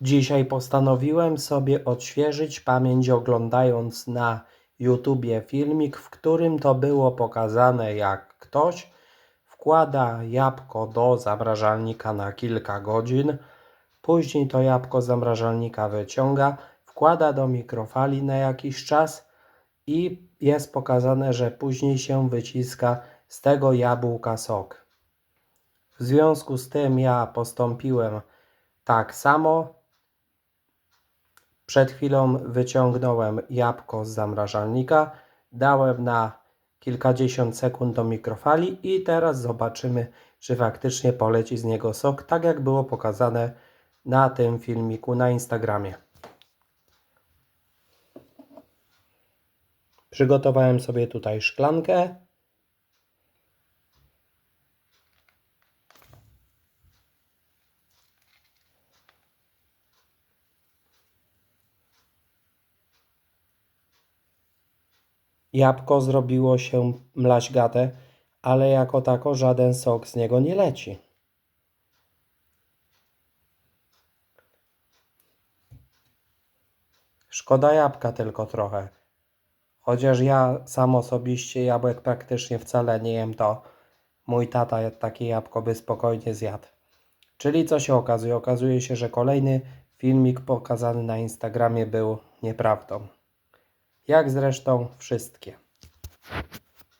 Dzisiaj postanowiłem sobie odświeżyć pamięć oglądając na YouTubie filmik, w którym to było pokazane jak ktoś wkłada jabłko do zamrażalnika na kilka godzin, później to jabłko z zamrażalnika wyciąga, wkłada do mikrofali na jakiś czas i jest pokazane, że później się wyciska z tego jabłka sok. W związku z tym ja postąpiłem tak samo. Przed chwilą wyciągnąłem jabłko z zamrażalnika, dałem na kilkadziesiąt sekund do mikrofali i teraz zobaczymy, czy faktycznie poleci z niego sok, tak jak było pokazane na tym filmiku na Instagramie. Przygotowałem sobie tutaj szklankę. Jabłko zrobiło się mlaźgate, ale jako tako żaden sok z niego nie leci. Szkoda jabłka tylko trochę. Chociaż ja sam osobiście jabłek praktycznie wcale nie jem, to mój tata takie jabłko by spokojnie zjadł. Czyli co się okazuje? Okazuje się, że kolejny filmik pokazany na Instagramie był nieprawdą. Jak zresztą wszystkie.